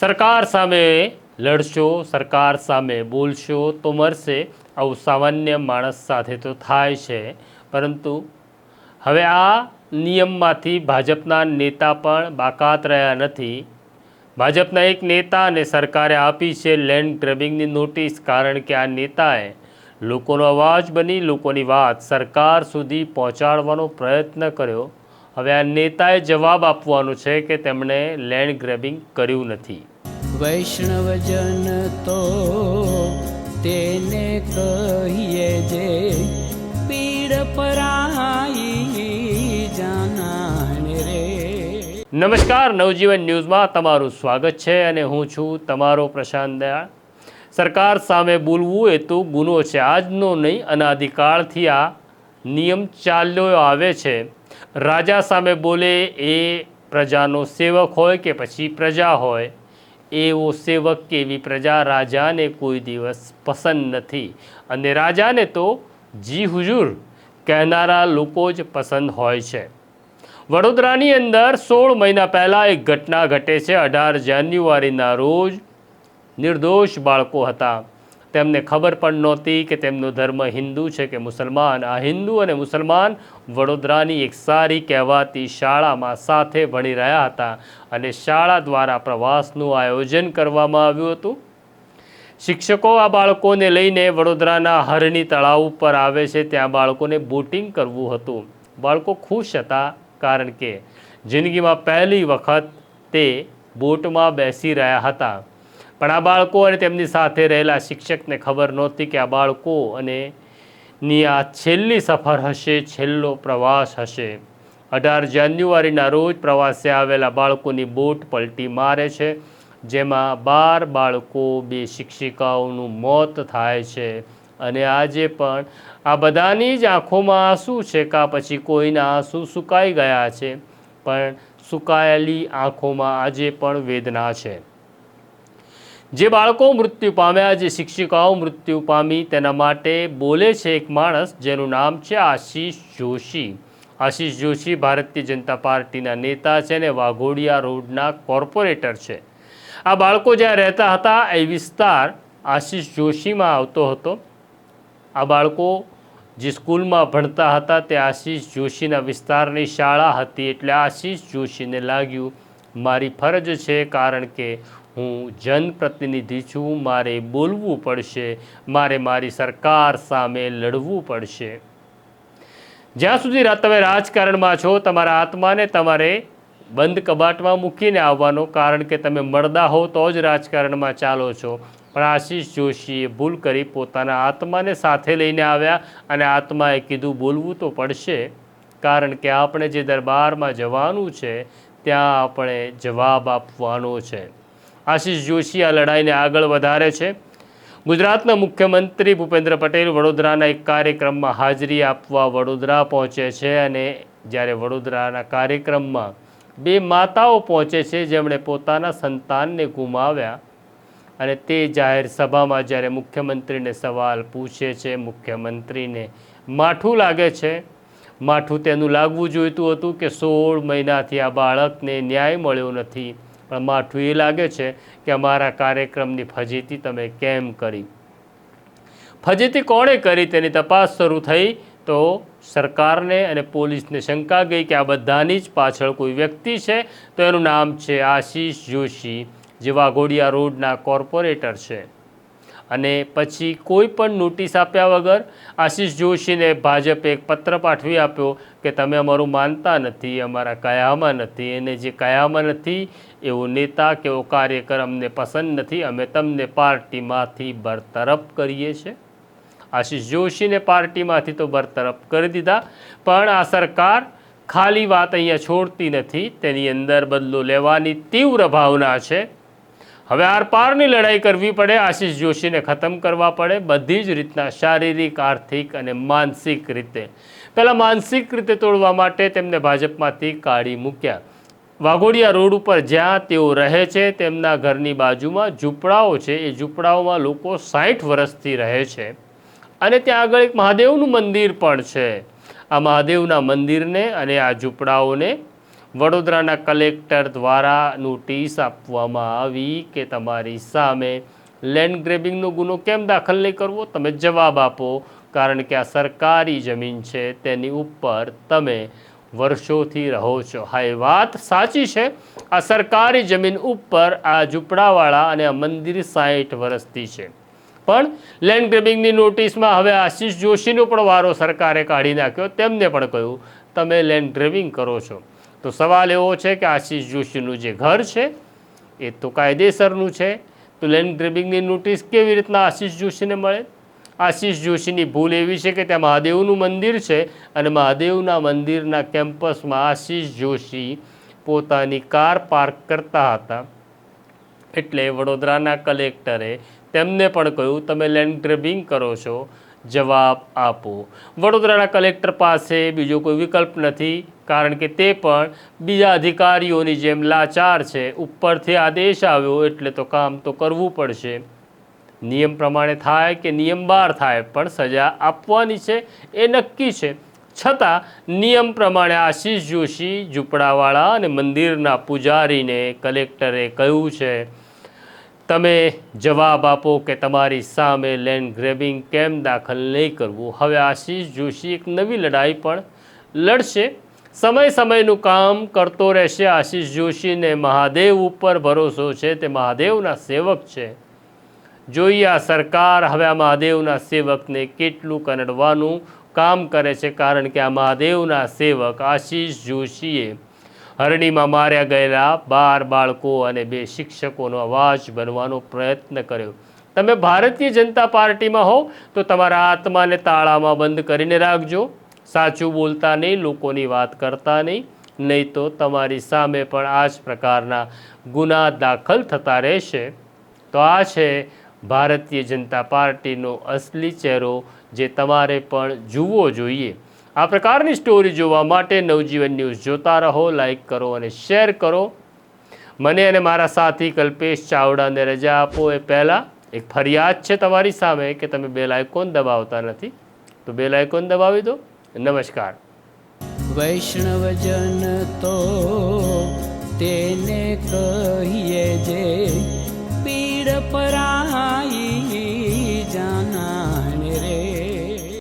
સરકાર સામે લડશો, સરકાર સામે બોલશો તો મરશે. આવું સામાન્ય માણસ સાથે તો થાય છે. પરંતુ હવે આ નિયમમાંથી ભાજપના નેતા પણ બાકાત રહ્યા નથી. ભાજપના એક નેતા અને સરકારે આપી છે લેન્ડ ગ્રેબિંગની નોટિસ કારણ કે આ નેતાએ લોકોનો અવાજ બની લોકોની વાત સરકાર સુધી પહોંચાડવાનો પ્રયત્ન કર્યો. હવે આ નેતાએ જવાબ આપવાનો છે કે તેમણે લેન્ડ ગ્રેબિંગ કર્યું નથી. વૈષ્ણવજન તો તેને કહીએ જે પીડ પરાઈ જાનાને રે. નમસ્કાર, નવજીવન ન્યૂઝમાં તમારું સ્વાગત છે અને હું છું તમારો પ્રશાંત દયા. સરકાર સામે બોલવું એ તો ગુનો છે, આજનો નહીં, અનાદિકાળથી આ નિયમ ચાલ્યો આવે છે. રાજા સામે બોલે, એ પ્રજાનો સેવક હોય કે પછી પ્રજા હોય? એવો સેવક કે એવી પ્રજા રાજાને કોઈ દિવસ પસંદ નથી. અને રાજાને તો, જી હુજુર, કહેનારા લોકો જ પસંદ હોય છે. વડોદરાની અંદર સોળ મહિના પહેલાં એક ઘટના ઘટે છે. અઢાર જાન્યુઆરીના રોજ નિર્દોષ બાળકો હતા. તેમને ખબર પણ નહોતી કે તેમનો ધર્મ હિન્દુ છે કે મુસલમાન. આ હિન્દુ અને મુસલમાન વડોદરાની એક સારી કહેવાતી શાળામાં સાથે ભણી રહ્યા હતા અને શાળા દ્વારા પ્રવાસનું આયોજન કરવામાં આવ્યું હતું. શિક્ષકો આ બાળકોને લઈને વડોદરાના હરણી તળાવ ઉપર આવે છે, ત્યાં બાળકોને બોટિંગ કરવું હતું. બાળકો ખુશ હતા કારણ કે જિંદગીમાં પહેલી વખત તે બોટમાં બેસી રહ્યા હતા. પણ આ બાળકો અને તેમની સાથે રહેલા શિક્ષકને ખબર નહોતી કે આ બાળકો અને ની આ છેલ્લી સફર હશે, છેલ્લો પ્રવાસ હશે. અઢાર જાન્યુઆરીના રોજ પ્રવાસે આવેલા બાળકોની બોટ પલટી મારે છે, જેમાં બાર બાળકો, બે શિક્ષિકાઓનું મોત થાય છે. અને આજે પણ આ બધાની જ આંખોમાં આંસુ છે કાં પછી કોઈના આંસુ સુકાઈ ગયા છે. પણ સુકાયેલી આંખોમાં આજે પણ વેદના છે. જે બાળકો મૃત્યુ પામ્યા, જે શિક્ષિકાઓ મૃત્યુ પામી, તેના માટે બોલે છે એક માણસ જેનું નામ છે આશીષ જોશી. આશીષ જોશી ભારતીય જનતા પાર્ટીના નેતા છે અને વાઘોડિયા રોડના કોર્પોરેટર છે. આ બાળકો જ્યાં રહેતા હતા, એ વિસ્તાર આશીષ જોશીમાં આવતો હતો. આ બાળકો જે સ્કૂલમાં ભણતા હતા, તે આશીષ જોશીના વિસ્તારની શાળા હતી, એટલે આશીષ જોશીને લાગ્યું, મારી ફરજ છે કારણ કે હું જનપ્રતિનિધિ છું, મારે બોલવું પડશે, મારે મારી સરકાર સામે લડવું પડશે. જ્યાં સુધી તમે રાજકારણમાં છો, તમારા આત્માને તમારે બંધ કબાટમાં મૂકીને આવવાનો, કારણ કે તમે મળદા હો, તો જ રાજકારણમાં ચાલો છો. પણ આશીષ જોશીએ ભૂલ કરી પોતાના આત્માને સાથે લઈને આવ્યા અને આત્માએ કીધું, બોલવું તો પડશે, કારણ કે આપણે જે દરબારમાં જવાનું છે, ત્યાં આપણે જવાબ આપવાનો છે. આશીષ જોશી આ લડાઈને આગળ વધારે છે. ગુજરાતના મુખ્યમંત્રી ભૂપેન્દ્ર પટેલ વડોદરાના એક કાર્યક્રમમાં હાજરી આપવા વડોદરા પહોંચે છે અને જ્યારે વડોદરાના કાર્યક્રમમાં બે માતાઓ પહોંચે છે, જેમણે પોતાના સંતાનને ગુમાવ્યા અને તે જાહેર સભામાં જ્યારે મુખ્યમંત્રીને સવાલ પૂછે છે, મુખ્યમંત્રીને માઠું લાગે છે. માઠું તેનું લાગવું જોઈતું હતું કે સોળ મહિનાથી આ બાળકને ન્યાય મળ્યો નથી. પણ માઠું એ લાગે છે કે અમારા કાર્યક્રમની ફજીતી તમે કેમ કરી? ફજીતી કોણે કરી? તેની તપાસ શરૂ થઈ તો સરકારને અને પોલીસને શંકા ગઈ કે આ બધાની જ પાછળ કોઈ વ્યક્તિ છે? તો એનું નામ છે આશીષ જોશી જે વાઘોડિયા રોડના કોર્પોરેટર છે. અને પછી કોઈ પણ નોટિસ આપ્યા વગર આશીષ જોશીને ભાજપે એક પત્ર પાઠવી આપ્યો કે તમે અમારું માનતા નથી, અમારા કયામાં નથી, એને જે કયામાં નથી, એવો નેતા કે એવો કાર્યકર અમને પસંદ નથી, અમે તમને પાર્ટીમાંથી બરતરફ કરીએ છીએ. આશીષ જોશીને પાર્ટીમાંથી તો બરતરફ કરી દીધા, પણ આ સરકાર ખાલી વાત અહીંયા છોડતી નથી, તેની અંદર બદલો લેવાની તીવ્ર ભાવના છે. હવે આરપારની લડાઈ કરવી પડે, આશીષ જોશીને ખતમ કરવા પડે, બધી જ રીતના શારીરિક, આર્થિક અને માનસિક રીતે. પહેલાં માનસિક રીતે તોડવા માટે તેમને ભાજપમાંથી કાઢી મૂક્યા. વાઘોડિયા રોડ ઉપર જ્યાં તેઓ રહે છે, તેમના ઘરની બાજુમાં ઝૂંપડાઓ છે. એ ઝૂંપડાઓમાં લોકો સાઠ વર્ષથી રહે છે. અને ત્યાં આગળ એક મહાદેવનું મંદિર પણ છે. આ મહાદેવના મંદિરને અને આ ઝૂંપડાઓને વડોદરાના કલેક્ટર દ્વારા નોટિસ આપવામાં આવી કે તમારી સામે લેન્ડ ગ્રેબિંગનો ગુનો કેમ દાખલ નહીં કરવો? તમે જવાબ આપો, કારણ કે આ સરકારી જમીન છે, તેની ઉપર તમે વર્ષોથી રહો છો. હા, એ વાત સાચી છે. આ સરકારી જમીન ઉપર આ ઝૂંપડાવાળા અને આ મંદિર સાઠ વર્ષથી છે. પણ લેન્ડ ગ્રેબિંગની નોટિસમાં હવે આશીષ જોશીનો પણ વારો સરકારે કાઢી નાખ્યો. તેમને પણ કહ્યું, તમે લેન્ડ ગ્રેબિંગ કરો છો. તો સવાલ એવો છે કે આશીષ જોશીનું જે ઘર છે, એ તો કાયદેસરનું છે. તો લેન્ડ ગ્રેબિંગની નોટિસ કેવી રીતના આશીષ જોશીને મળે? આશીષ જોશીની ભૂલ એવી છે કે ત્યાં મહાદેવનું મંદિર છે અને મહાદેવના મંદિરના કેમ્પસમાં આશીષ જોશી પોતાની કાર પાર્ક કરતા હતા. એટલે વડોદરાના કલેક્ટરે તેમને પણ કહ્યું, તમે લેન્ડ ગ્રેબિંગ કરો છો જવાબ આપો. વડોદરાના કલેક્ટર પાસે બીજો કોઈ વિકલ્પ નથી, કારણ કે તે પણ બીજા અધિકારીઓની જેમ લાચાર છે. ઉપરથી આદેશ આવ્યો એટલે તો કામ તો કરવું પડશે. નિયમ પ્રમાણે થાય કે નિયમ બહાર થાય, પણ સજા આપવાની છે એ નક્કી છે. છતાં નિયમ પ્રમાણે આશીષ જોશી, ઝૂંપડાવાળા અને મંદિરના પૂજારીને કલેક્ટરે કહ્યું છે તમે જવાબ આપો કે તમારી સામે લેન્ડ ગ્રેબિંગ કેમ દાખલ નહીં કરવું? હવે આશીષ જોશી એક નવી લડાઈ પણ લડશે. સમય સમયનું કામ કરતો રહેશે આશીષ જોશીને મહાદેવ ઉપર ભરોસો છે તે મહાદેવના સેવક છે. જોઈએ આ સરકાર હવે આ મહાદેવના સેવકને કેટલું કનડવાનું કામ કરે છે કારણ કે આ મહાદેવના સેવક આશીષ જોશીએ હરણીમાં માર્યા ગયેલા બાર બાળકો અને બે શિક્ષકોનો અવાજ બનવાનો પ્રયત્ન કર્યો. તમે ભારતીય જનતા પાર્ટીમાં હો તો તમારા આત્માને તાળામાં બંધ કરીને રાખજો. સાચું બોલતા નહીં, લોકોની વાત કરતા નહીં. નહીં તો તમારી સામે પણ આ જ પ્રકારના ગુના દાખલ થતા રહેશે. તો આ છે ભારતીય જનતા પાર્ટીનો અસલી ચહેરો જે તમારે પણ જુવો જોઈએ. આ પ્રકારની સ્ટોરી જોવા માટે નવજીવન ન્યૂઝ જોતા રહો, લાઈક કરો અને શેર કરો. મને અને મારા સાથી કલ્પેશ ચાવડાને રજા આપો એ પહેલાં. એક ફરિયાદ છે તમારી સામે કે તમે બેલ આઇકોન દબાવતા નથી. તો બેલ આઇકોન દબાવી દો. નમસ્કાર. વૈષ્ણવજન તો તેને કહીએ જે